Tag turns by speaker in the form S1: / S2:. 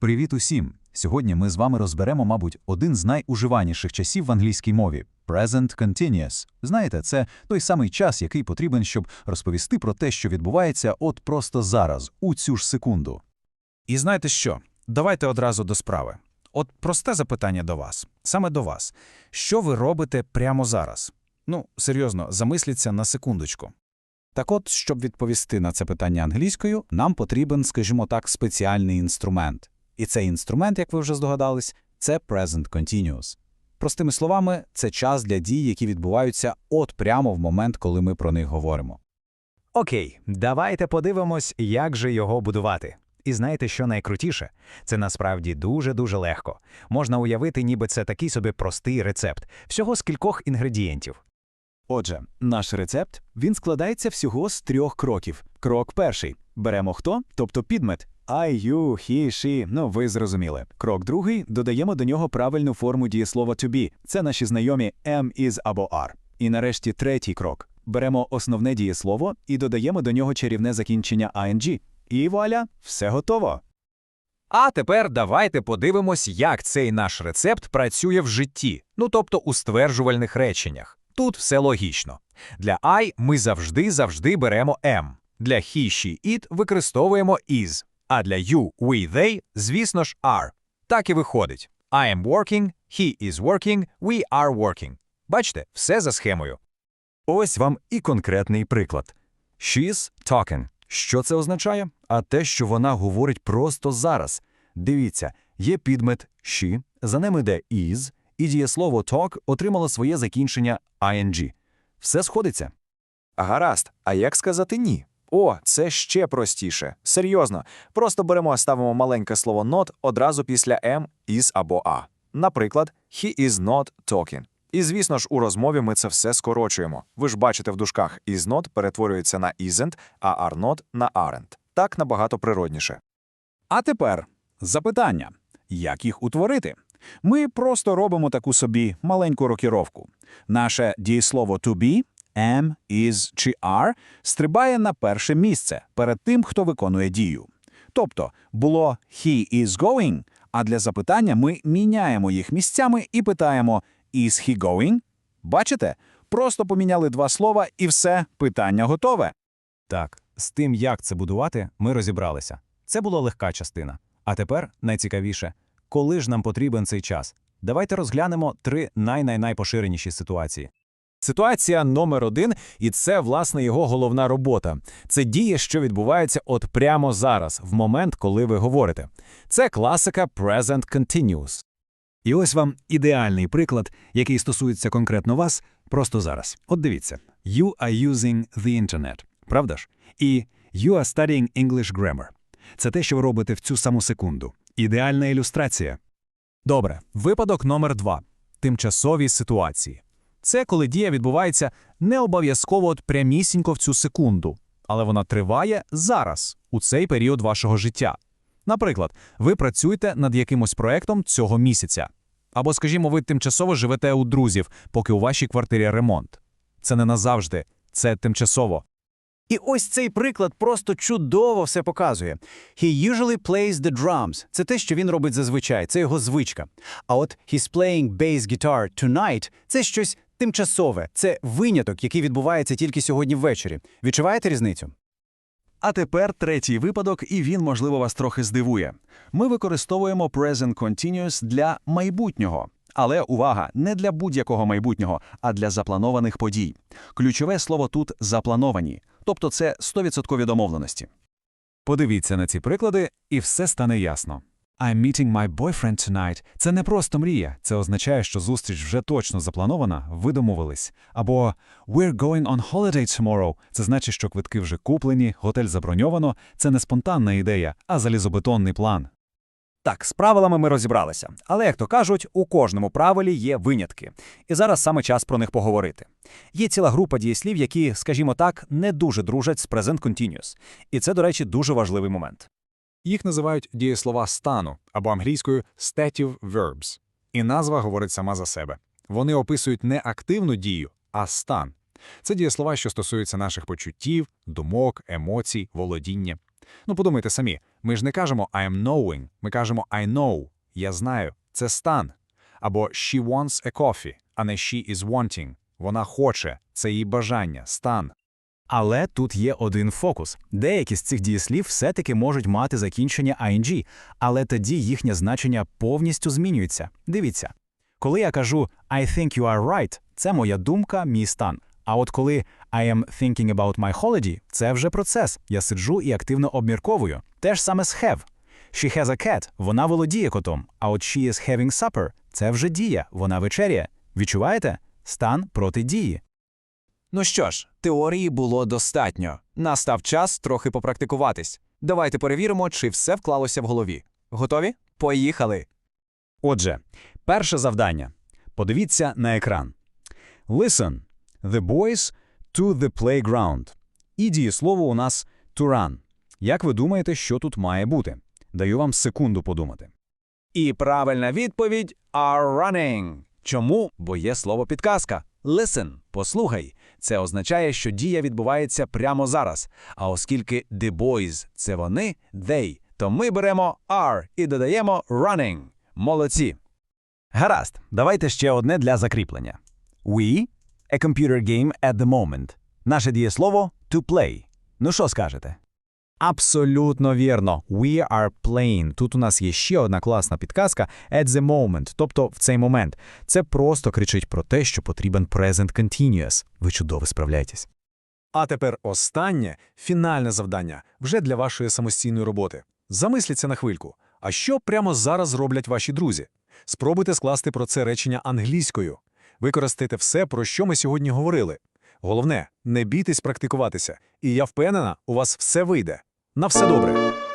S1: Привіт усім! Сьогодні ми з вами розберемо, мабуть, один з найуживаніших часів в англійській мові – present continuous. Знаєте, це той самий час, який потрібен, щоб розповісти про те, що відбувається от просто зараз, у цю ж секунду.
S2: І знаєте що? Давайте одразу до справи. От просте запитання до вас, саме до вас. Що ви робите прямо зараз? Ну, серйозно, замисліться на секундочку. Так от, щоб відповісти на це питання англійською, нам потрібен, скажімо так, спеціальний інструмент. І цей інструмент, як ви вже здогадались, це present continuous. Простими словами, це час для дій, які відбуваються от прямо в момент, коли ми про них говоримо.
S3: Окей, давайте подивимось, як же його будувати. І знаєте, що найкрутіше? Це насправді дуже-дуже легко. Можна уявити, ніби це такий собі простий рецепт, всього з кількох інгредієнтів.
S4: Отже, наш рецепт він складається всього з трьох кроків. Крок перший беремо хто, тобто підмет. I, you, he, she, ну ви зрозуміли. Крок другий додаємо до нього правильну форму дієслова to be. Це наші знайомі am, is або are. І нарешті третій крок. Беремо основне дієслово і додаємо до нього чарівне закінчення ing. І вуаля, все готово.
S5: А тепер давайте подивимось, як цей наш рецепт працює в житті, ну тобто у стверджувальних реченнях. Тут все логічно. Для I ми завжди-завжди беремо am. Для he, she, it використовуємо is. А для you, we, they, звісно ж, are. Так і виходить. I am working, he is working, we are working. Бачите, все за схемою.
S6: Ось вам і конкретний приклад. She's talking. Що це означає? А те, що вона говорить просто зараз. Дивіться, є підмет she, за ним іде is, і дієслово talk отримало своє закінчення ing. Все сходиться.
S7: Гаразд, а як сказати ні? О, це ще простіше. Серйозно. Просто беремо, ставимо маленьке слово not одразу після am, is або a. Наприклад, he is not talking. І звісно ж, у розмові ми це все скорочуємо. Ви ж бачите в дужках is not перетворюється на isn't, а are not на aren't. Так набагато природніше.
S2: А тепер запитання: як їх утворити? Ми просто робимо таку собі маленьку рокіровку. Наше дієслово to be, am, is чи are стрибає на перше місце перед тим, хто виконує дію. Тобто було he is going, а для запитання ми міняємо їх місцями і питаємо is he going? Бачите? Просто поміняли два слова і все, питання готове.
S3: Так, з тим, як це будувати, ми розібралися. Це була легка частина. А тепер найцікавіше, коли ж нам потрібен цей час? Давайте розглянемо три най-най-найпоширеніші ситуації.
S5: Ситуація номер один, і це, власне, його головна робота. Це дія, що відбувається от прямо зараз, в момент, коли ви говорите. Це класика present continuous.
S8: І ось вам ідеальний приклад, який стосується конкретно вас, просто зараз. От дивіться: You are using the internet, правда ж? І You are studying English grammar. Це те, що ви робите в цю саму секунду. Ідеальна ілюстрація.
S5: Добре, випадок номер два тимчасові ситуації. Це коли дія відбувається не обов'язково от прямісінько в цю секунду, але вона триває зараз, у цей період вашого життя. Наприклад, ви працюєте над якимось проектом цього місяця. Або, скажімо, ви тимчасово живете у друзів, поки у вашій квартирі ремонт. Це не назавжди, це тимчасово.
S4: І ось цей приклад просто чудово все показує. He usually plays the drums. Це те, що він робить зазвичай, це його звичка. А от he's playing bass guitar tonight – це щось тимчасове, це виняток, який відбувається тільки сьогодні ввечері. Відчуваєте різницю?
S8: А тепер третій випадок, і він, можливо, вас трохи здивує. Ми використовуємо present continuous для майбутнього. Але увага, не для будь-якого майбутнього, а для запланованих подій. Ключове слово тут заплановані, тобто це 100% домовленості.
S6: Подивіться на ці приклади, і все стане ясно. I'm meeting my boyfriend tonight – це не просто мрія. Це означає, що зустріч вже точно запланована, ви домовились. Або We're going on holiday tomorrow – це значить, що квитки вже куплені, готель заброньовано. Це не спонтанна ідея, а залізобетонний план.
S9: Так, з правилами ми розібралися, але, як то кажуть, у кожному правилі є винятки. І зараз саме час про них поговорити. Є ціла група дієслів, які, скажімо так, не дуже дружать з present continuous. І це, до речі, дуже важливий момент.
S2: Їх називають дієслова стану або англійською stative verbs. І назва говорить сама за себе. Вони описують не активну дію, а стан.
S5: Це дієслова, що стосуються наших почуттів, думок, емоцій, володіння. Ну, подумайте самі, ми ж не кажемо «I'm knowing», ми кажемо «I know», «я знаю», це стан. Або «she wants a coffee», а не «she is wanting». Вона хоче, це її бажання, стан.
S3: Але тут є один фокус. Деякі з цих дієслів все-таки можуть мати закінчення «ing», але тоді їхнє значення повністю змінюється. Дивіться. Коли я кажу «I think you are right», це моя думка, мій стан. А от коли «I am thinking about my holiday», це вже процес. Я сиджу і активно обмірковую. Те ж саме з have. She has a cat, вона володіє котом. А от she is having supper – це вже дія, вона вечеряє. Відчуваєте? Стан проти дії.
S10: Ну що ж, теорії було достатньо. Настав час трохи попрактикуватись. Давайте перевіримо, чи все вклалося в голові. Готові? Поїхали!
S3: Отже, перше завдання. Подивіться на екран. Listen. The boys to the playground. І дієслово у нас to run. Як ви думаєте, що тут має бути? Даю вам секунду подумати.
S10: І правильна відповідь are running. Чому? Бо є слово підказка. Listen, послухай. Це означає, що дія відбувається прямо зараз. А оскільки the boys – це вони, they, то ми беремо are і додаємо running. Молодці.
S3: Гаразд, давайте ще одне для закріплення. We – a computer game at the moment. Наше дієслово to play. Ну що скажете? Абсолютно вірно. We are playing. Тут у нас є ще одна класна підказка at the moment, тобто в цей момент. Це просто кричить про те, що потрібен present continuous. Ви чудово справляєтесь.
S11: А тепер останнє, фінальне завдання вже для вашої самостійної роботи. Замисліться на хвильку. А що прямо зараз роблять ваші друзі? Спробуйте скласти про це речення англійською. Використайте все, про що ми сьогодні говорили. Головне, не бійтесь практикуватися, і я впевнена, у вас все вийде. На все добре!